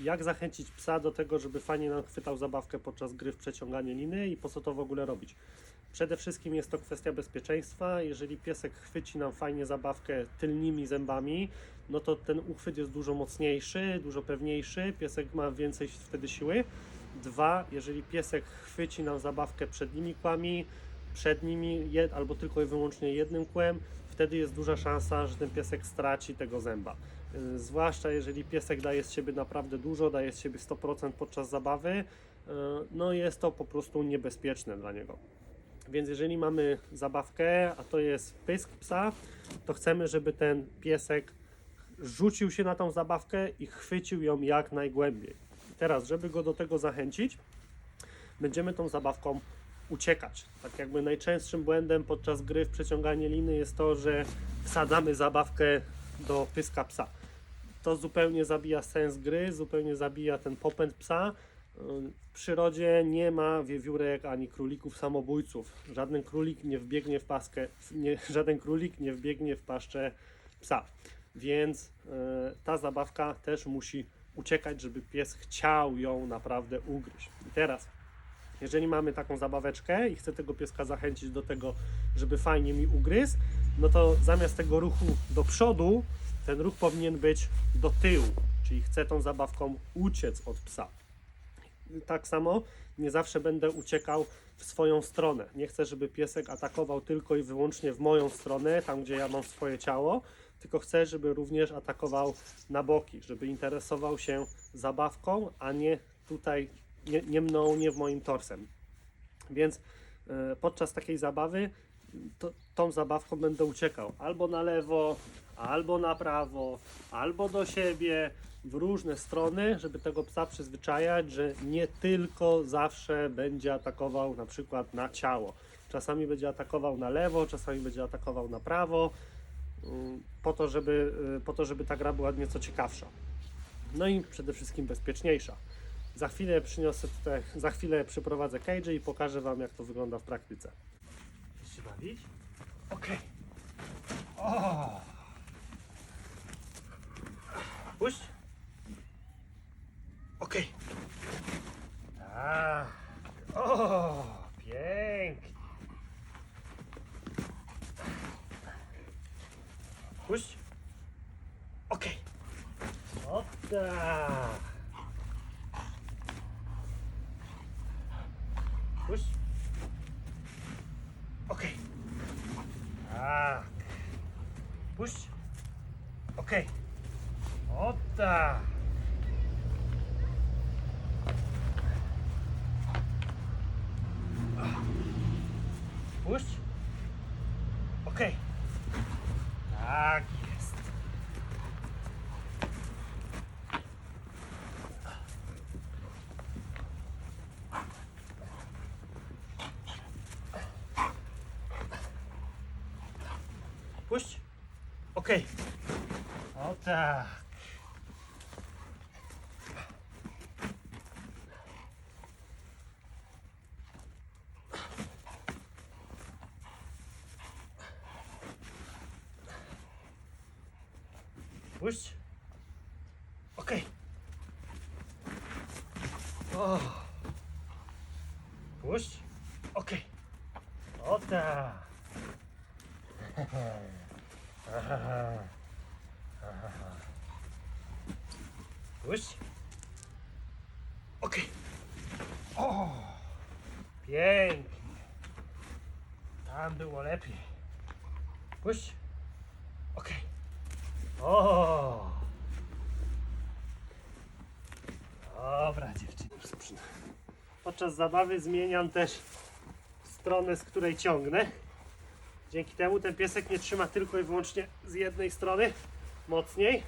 jak zachęcić psa do tego, żeby fajnie nam chwytał zabawkę podczas gry w przeciąganie liny i po co to w ogóle robić? Przede wszystkim jest to kwestia bezpieczeństwa. Jeżeli piesek chwyci nam fajnie zabawkę tylnymi zębami, no to ten uchwyt jest dużo mocniejszy, dużo pewniejszy, piesek ma więcej wtedy siły. Dwa, jeżeli piesek chwyci nam zabawkę przednimi kłami, przednimi albo tylko i wyłącznie jednym kłem, wtedy jest duża szansa, że ten piesek straci tego zęba. Yy, Zwłaszcza jeżeli piesek daje z siebie naprawdę dużo, daje z siebie 100% podczas zabawy, yy, no jest to po prostu niebezpieczne dla niego. Więc jeżeli mamy zabawkę, a to jest pysk psa, to chcemy, żeby ten piesek rzucił się na tą zabawkę i chwycił ją jak najgłębiej. Teraz, żeby go do tego zachęcić, będziemy tą zabawką uciekać. Tak jakby najczęstszym błędem podczas gry w przeciąganie liny jest to, że wsadzamy zabawkę do pyska psa. To zupełnie zabija sens gry, zupełnie zabija ten popęd psa. W przyrodzie nie ma wiewiórek ani królików samobójców. Żaden królik nie wbiegnie w paskę, nie, żaden królik nie wbiegnie w paszczę psa. Więc e, ta zabawka też musi uciekać, żeby pies chciał ją naprawdę ugryźć. I teraz, jeżeli mamy taką zabaweczkę i chcę tego pieska zachęcić do tego, żeby fajnie mi ugryzł, no to zamiast tego ruchu do przodu, ten ruch powinien być do tyłu, czyli chcę tą zabawką uciec od psa. Tak samo nie zawsze będę uciekał w swoją stronę. Nie chcę, żeby piesek atakował tylko i wyłącznie w moją stronę, tam gdzie ja mam swoje ciało, tylko chcę, żeby również atakował na boki, żeby interesował się zabawką, a nie tutaj, nie, nie mną, nie w moim torsem. Więc e, podczas takiej zabawy to, tą zabawką będę uciekał albo na lewo, albo na prawo, albo do siebie, w różne strony, żeby tego psa przyzwyczajać, że nie tylko zawsze będzie atakował na przykład na ciało. Czasami będzie atakował na lewo, czasami będzie atakował na prawo, ym, po to, żeby, y, po to, żeby ta gra była nieco ciekawsza. No i przede wszystkim bezpieczniejsza. Za chwilę przyniosę tutaj, za chwilę przyprowadzę cage i pokażę Wam, jak to wygląda w praktyce. Bawić? Okej. O! Puść. Okej. Tak. O, pięknie. Puść. Okej. O tak. Puść. Okej. Tak. Puść. Okej. O tak. Puść. Okej. Tak jest. Puść. Okej. O tak. Puść. Okej. O. Puść. Okej. Aha. Aha. Puść. Okej. O. Pięknie. Tam było lepiej. Puść. Okej. O! Dobra, dziewczyny. Podczas zabawy zmieniam też stronę, z której ciągnę. Dzięki temu ten piesek nie trzyma tylko i wyłącznie z jednej strony mocniej,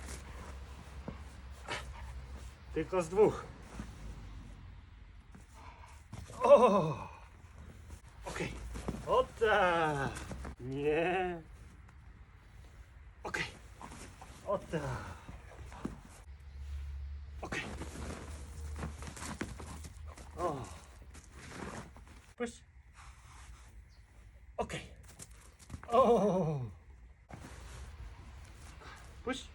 tylko z dwóch. O! Okej. O tak. Nie. Okej. O tak. O. Puść. Okej. 어어어어 푸시.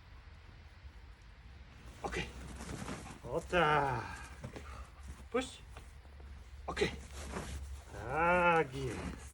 오케이. 왔다 푸시. 오케이. 아기